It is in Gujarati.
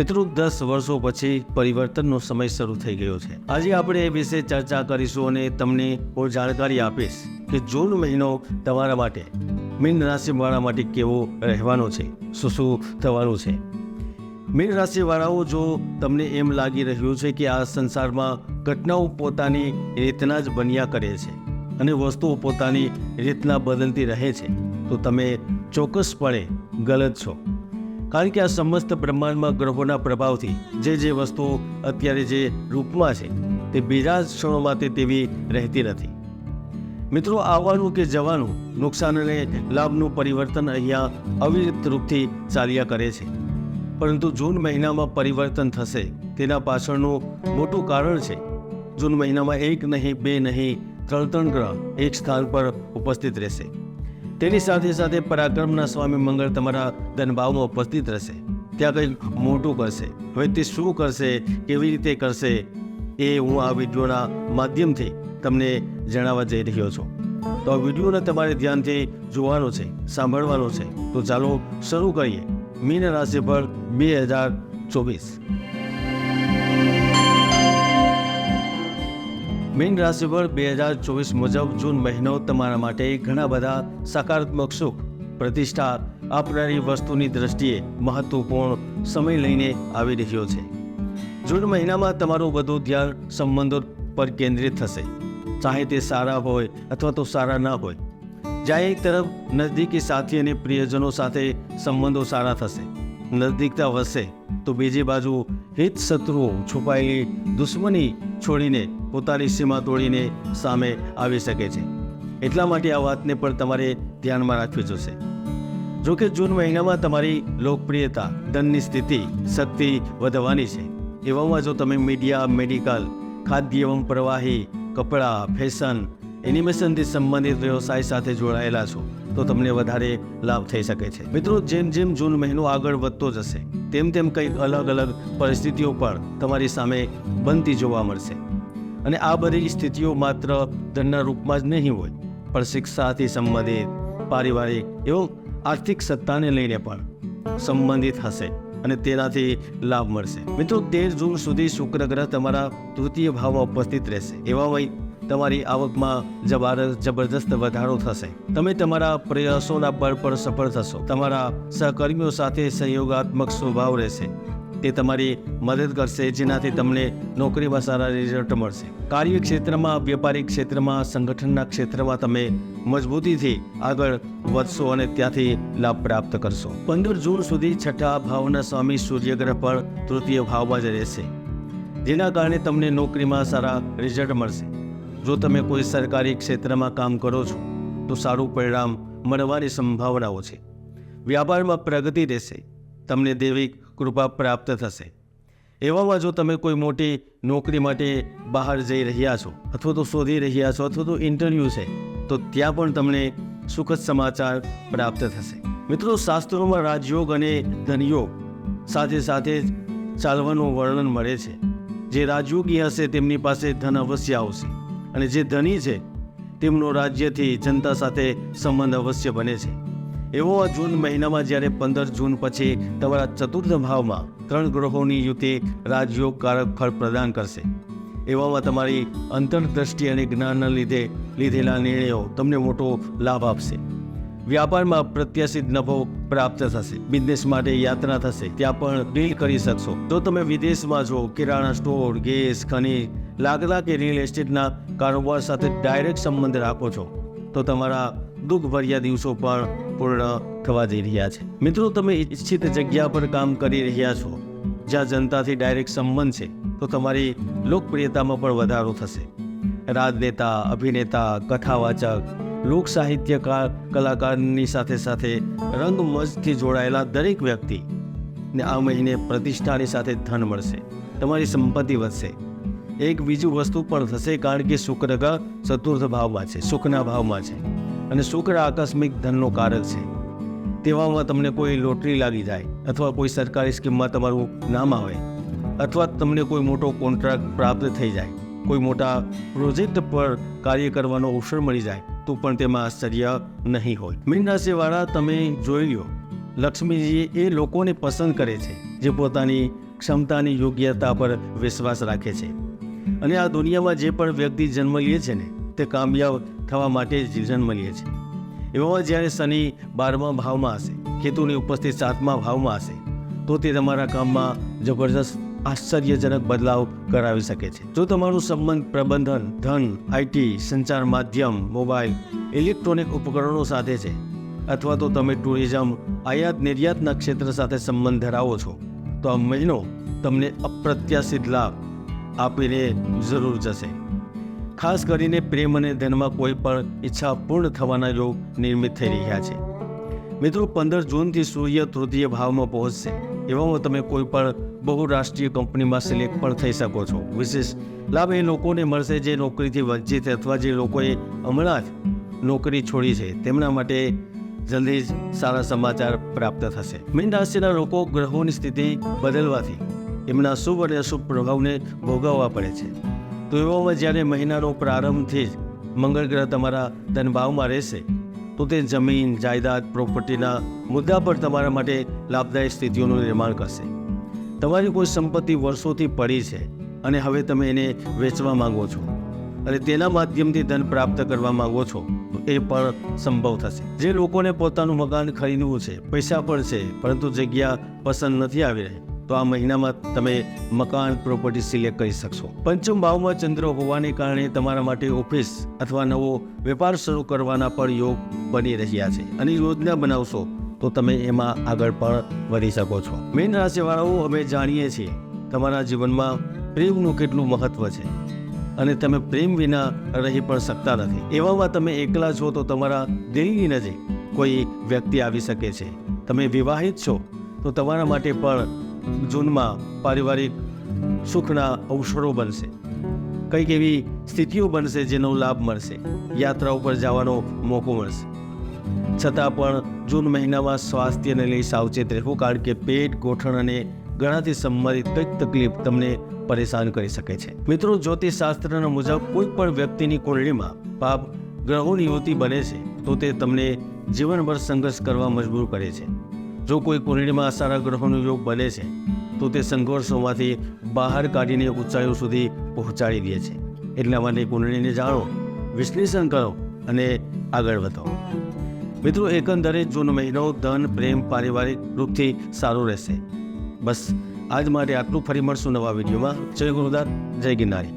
મિત્રો, દસ વર્ષો પછી પરિવર્તનનો સમય શરૂ થઈ ગયો છે. આજે આપણે એ વિશે ચર્ચા કરીશું અને તમને હું જાણકારી આપીશ કે જૂન મહિનો તમારા માટે, મીન રાશિવાળા માટે કેવો રહેવાનો છે, શું શું થવાનું છે? મીન રાશિવાળાઓ, જો તમને એમ લાગી રહ્યું છે કે આ સંસારમાં ઘટનાઓ પોતાની રીતના જ બન્યા કરે છે અને વસ્તુઓ પોતાની રીતના બદલતી રહે છે, તો તમે ચોક્કસપણે ગલત છો. કારણ કે આ સમસ્ત બ્રહ્માંડમાં ગ્રહોના પ્રભાવથી જે જે વસ્તુઓ અત્યારે જે રૂપમાં છે, તે બીજા ક્ષણોમાં તે તેવી રહેતી નથી. મિત્રો, આવવાનું કે જવાનું નુકસાન અને લાભનું પરિવર્તન અહીંયા અવિરત રૂપથી ચાલ્યા કરે છે. પરંતુ જૂન મહિનામાં પરિવર્તન થશે, તેના પાછળનું મોટું કારણ છે, જૂન મહિનામાં એક નહીં, બે નહીં, ત્રણ ત્રણ ગ્રહ એક સ્થાન પર ઉપસ્થિત રહેશે. તેની સાથે સાથે પરાક્રમના સ્વામી મંગળ તમારા ધનભાવમાં ઉપસ્થિત રહેશે. ત્યાં કંઈક મોટું કરશે. હવે તે શું કરશે, કેવી રીતે કરશે, એ હું આ વિડીયોના માધ્યમથી તમને જણાવવા જઈ રહ્યો છું. તો આ વિડીયોને તમારે ધ્યાનથી જોવાનો છે, સાંભળવાનો છે. તો ચાલો શરૂ કરીએ. મીન રાશિ પર બે હજાર ચોવીસ. મીન રાશિ પર બે હજાર ચોવીસ મુજબ જૂન મહિનો તમારા માટે ઘણા બધા સકારાત્મક સુખ, પ્રતિષ્ઠા, આપનારી વસ્તુની દ્રષ્ટિએ મહત્વપૂર્ણ સમય લઈને આવી રહ્યો છે. જૂન મહિનામાં તમારું બધું ધ્યાન સંબંધો પર કેન્દ્રિત થશે. ચાહે તે સારા હોય અથવા તો સારા ના હોય. જ્યાં એક તરફ નજદીકી સાથી અને પ્રિયજનો સાથે સંબંધો સારા થશે. નજદીકતા વધશે તો બીજી બાજુ હિત શત્રુઓ છુપાયેલી દુશ્મની છોડીને, પોતાની સીમા તોડીને સામે આવી શકે છે. એટલા માટે આ વાતને પણ તમારે ધ્યાનમાં રાખવી જોશે. જોકે જૂન મહિનામાં તમારી લોકપ્રિયતા ધનની સ્થિતિ, શક્તિ વધવાની છે. એવામાં જો તમે મીડિયા, મેડિકલ, ખાદ્ય એવં પ્રવાહી, કપડાં, ફેશન, એનિમેશનથી સંબંધિત વ્યવસાય સાથે જોડાયેલા છો, તો તમને વધારે લાભ થઈ શકે છે. મિત્રો, જેમ જેમ જૂન મહિનો આગળ વધતો જશે તેમ તેમ કંઈક અલગ અલગ પરિસ્થિતિઓ પણ તમારી સામે બનતી જોવા મળશે. અને આ બધી સ્થિતિઓ માત્ર ધનના રૂપમાં જ નહીં હોય, પણ શિક્ષાથી સંબંધિત, પારિવારિક એવં આર્થિક સત્તાને લઈને પણ સંબંધિત હશે અને તેનાથી લાભ મળશે. મિત્રો, તેર જૂન સુધી શુક્ર ગ્રહ તમારા તૃતીય ભાવમાં ઉપસ્થિત રહેશે. એવામાં તમારી આવકમાં જબર જબરદસ્ત વધારો થશે. તમે તમારા પ્રયાસોના બળ પર સફળ થશો. તમારા સહકર્મીઓ સાથે સહયોગાત્મક સ્વભાવ રહેશે. તે તમારી મદદ કરશે, જેનાથી તમને નોકરીમાં સારા રિઝલ્ટ મળશે. કાર્ય ક્ષેત્રમાં વ્યાપારિક ક્ષેત્રમાં, સંગઠનના ક્ષેત્રમાં તમે મજબૂતીથી આગળ વધશો અને ત્યાંથી લાભ પ્રાપ્ત કરશો. પંદર જૂન સુધી છઠ્ઠા ભાવના સ્વામી સૂર્યગ્રહ પણ તૃતીય ભાવમાં જ રહેશે, જેના કારણે તમને નોકરીમાં સારા રિઝલ્ટ મળશે. જો તમે કોઈ સરકારી ક્ષેત્રમાં કામ કરો છો, તો સારું પરિણામ મળવાની સંભાવનાઓ છે. વ્યાપારમાં પ્રગતિ રહેશે. તમને દેવી કૃપા પ્રાપ્ત થશે. એવામાં જો તમે કોઈ મોટી નોકરી માટે બહાર જઈ રહ્યા છો, અથવા તો શોધી રહ્યા છો, અથવા તો ઇન્ટરવ્યૂ છે, તો ત્યાં પણ તમને સુખદ સમાચાર પ્રાપ્ત થશે. મિત્રો, શાસ્ત્રોમાં રાજયોગ અને ધનયોગ સાથે સાથે ચાલવાનું વર્ણન મળે છે. જે રાજયોગી હશે, તેમની પાસે ધન અવશ્ય આવશે. અને જે ધની છે, તેમનો રાજ્યથી જનતા સાથે સંબંધ અવશ્ય બને છે. એવો આ જૂન મહિનામાં જ્યારે પંદર જૂન પછી તમારા ચતુર્થ ભાવમાં ત્રણ ગ્રહોની યુતિ રાજયોગકારક ફળ પ્રદાન કરશે. એવામાં તમારી અંતરદ્રષ્ટિ અને જ્ઞાનના લીધે લીધેલા નિર્ણયો તમને મોટો લાભ આપશે. વ્યાપારમાં પ્રત્યાશિત નફો પ્રાપ્ત થશે. બિઝનેસ માટે યાત્રા થશે. ત્યાં પણ ડીલ કરી શકશો. જો તમે વિદેશમાં છો કિરાણા સ્ટોર, ગેસ, ખનીજ લાગલા કે રિયલ એસ્ટેટના કારોબાર સાથે ડાયરેક્ટ સંબંધ રાખો છો, તો તમારા દુઃખભર્યા દિવસો પણ પૂર્ણ થવા જઈ રહ્યા છે. મિત્રો, તમે ઈચ્છિત જગ્યા પર કામ કરી રહ્યા છો, જ્યાં જનતાથી ડાયરેક્ટ સંબંધ છે, તો તમારી લોકપ્રિયતામાં પણ વધારો થશે. રાજનેતા, અભિનેતા, કથાવાચક, લોક સાહિત્યકાર કલાકારની સાથે સાથે રંગમંચથી જોડાયેલા દરેક વ્યક્તિ ને આ મહિને પ્રતિષ્ઠાની સાથે ધન મળશે, તમારી સંપત્તિ વધશે. એક બીજું વસ્તુ પણ થશે કારણ કે શુક્ર ચતુર્થ ભાવમાં છે, સુખના ભાવમાં છે અને શુક્ર આકસ્મિક ધનનો કારક છે. તેવામાં તમને કોઈ લોટરી લાગી જાય અથવા કોઈ સરકારી સ્કીમમાં તમારું નામ આવે અથવા તમને કોઈ મોટો કોન્ટ્રાક્ટ પ્રાપ્ત થઈ જાય, કોઈ મોટા પ્રોજેક્ટ પર કાર્ય કરવાનો અવસર મળી જાય, તો પણ તેમાં આશ્ચર્ય નહીં હોય. મીન રાશિવાળા, તમે જોઈ લો લક્ષ્મીજી એ લોકોને પસંદ કરે છે, જે પોતાની ક્ષમતાની યોગ્યતા પર વિશ્વાસ રાખે છે. અને આ દુનિયામાં જે પણ વ્યક્તિ જન્મ લે છે ને, તે કામયાબ થવા માટે જ જન્મ લે છે. એવામાં જ્યારે શનિ બારમા ભાવમાં હશે, કેતુની ઉપસ્થિત સાતમા ભાવમાં હશે, તો તે તમારા કામમાં જબરજસ્ત આશ્ચર્યજનક બદલાવ કરાવી શકે છે. જો તમારું સંબંધ પ્રબંધન, ધન આઈટી સંચાર માધ્યમ, મોબાઈલ, ઇલેક્ટ્રોનિક ઉપકરણો સાથે છે, અથવા તો તમે ટુરિઝમ, આયાત નિર્યાતના ક્ષેત્ર સાથે સંબંધ ધરાવો છો, તો આ મહિનો તમને અપ્રત્યાશિત લાભ આપીને જરૂર જશે. ખાસ કરીને પ્રેમ અને ધનમાં કોઈ પણ ઈચ્છા પૂર્ણ થવાના યોગ નિર્મિત થઈ રહ્યા છે. મિત્રો, પંદર જૂનથી સૂર્ય તૃતીય ભાવમાં પહોંચશે. એવામાં તમે કોઈ પણ બહુરાષ્ટ્રીય કંપનીમાં સિલેક્ટ પણ થઈ શકો છો. વિશેષ લાભ એ લોકોને મળશે જે નોકરીથી વંચિત અથવા જે લોકોએ હમણાં જ નોકરી છોડી છે. તેમના માટે જલ્દી જ સારા સમાચાર પ્રાપ્ત થશે. મીન રાશિના લોકો ગ્રહોની સ્થિતિ બદલવાથી એમના શુભ અને અશુભ પ્રભાવને ભોગવવા પડે છે. તો એવામાં જ્યારે મહિનાનો પ્રારંભથી જ મંગળ ગ્રહ તમારા ધનભાવમાં રહેશે, તો તે જમીન, જાયદાદ, પ્રોપર્ટીના મુદ્દા પર તમારા માટે લાભદાયક સ્થિતિઓનું નિર્માણ કરશે. તમારી કોઈ સંપત્તિ વર્ષોથી પડી છે અને હવે તમે એને વેચવા માંગો છો અને તેના માધ્યમથી ધન પ્રાપ્ત કરવા માંગો છો, તો એ પણ સંભવ થશે. જે લોકોને પોતાનું મકાન ખરીદવું છે, પૈસા પણ છે, પરંતુ જગ્યા પસંદ નથી આવી રહી. તો આ મહિનામાં તમે મકાન પ્રોપર્ટી સિલેક્ટ કરી શકશો. પંચમ ભાવમાં ચંદ્ર હોવાને કારણે તમારા માટે ઓફિસ અથવા નવો વેપાર શરૂ કરવાના પણ યોગ બની રહ્યા છે અને યોજના બનાવશો તો તમે એમાં આગળ પણ વધી શકો છો. મેન રાશિવાળાઓ અમે જાણીએ છીએ તમારા જીવનમાં પ્રેમનું કેટલું મહત્વ છે અને તમે પ્રેમ વિના રહી પણ શકતા નથી. એવામાં તમે એકલા છો તો તમારા દિલની નજીક કોઈ વ્યક્તિ આવી શકે છે. તમે વિવાહિત છો તો તમારા માટે પણ જૂનમાં પારિવારિક સુખના અવસરો બનશે. કંઈક એવી સ્થિતિઓ બનશે જેનો લાભ મળશે. યાત્રા ઉપર જવાનો મોકો મળશે. છતાં પણ જૂન મહિનામાં સ્વાસ્થ્યને લઈ સાવચેત રહેવું, કારણ કે પેટ ગોઠણ અને ગળાથી સંબંધિત કંઈક તકલીફ તમને પરેશાન કરી શકે છે. મિત્રો જ્યોતિષ શાસ્ત્રના મુજબ કોઈ પણ વ્યક્તિની કુંડળીમાં પાપ ગ્રહોની યુતિ બને છે, તો તે તમને જીવનભર સંઘર્ષ કરવા મજબૂર કરે છે. જો કોઈ કુંડળીમાં સારા ગ્રહોનો યોગ બને છે, તો તે સંઘર્ષોમાંથી બહાર કાઢીને ઊંચાઈઓ સુધી પહોંચાડી દે છે. એટલા માટે કુંડળીને જાણો, વિશ્લેષણ કરો અને આગળ વધો. મિત્રો, એકંદરે જૂન મહિનો ધન, પ્રેમ, પારિવારિક રૂપથી સારું રહેશે. બસ, આજ માટે આટલું. ફરી મળશું નવા વિડીયોમાં. જય ગુરુદાસ જય ગિરનારી.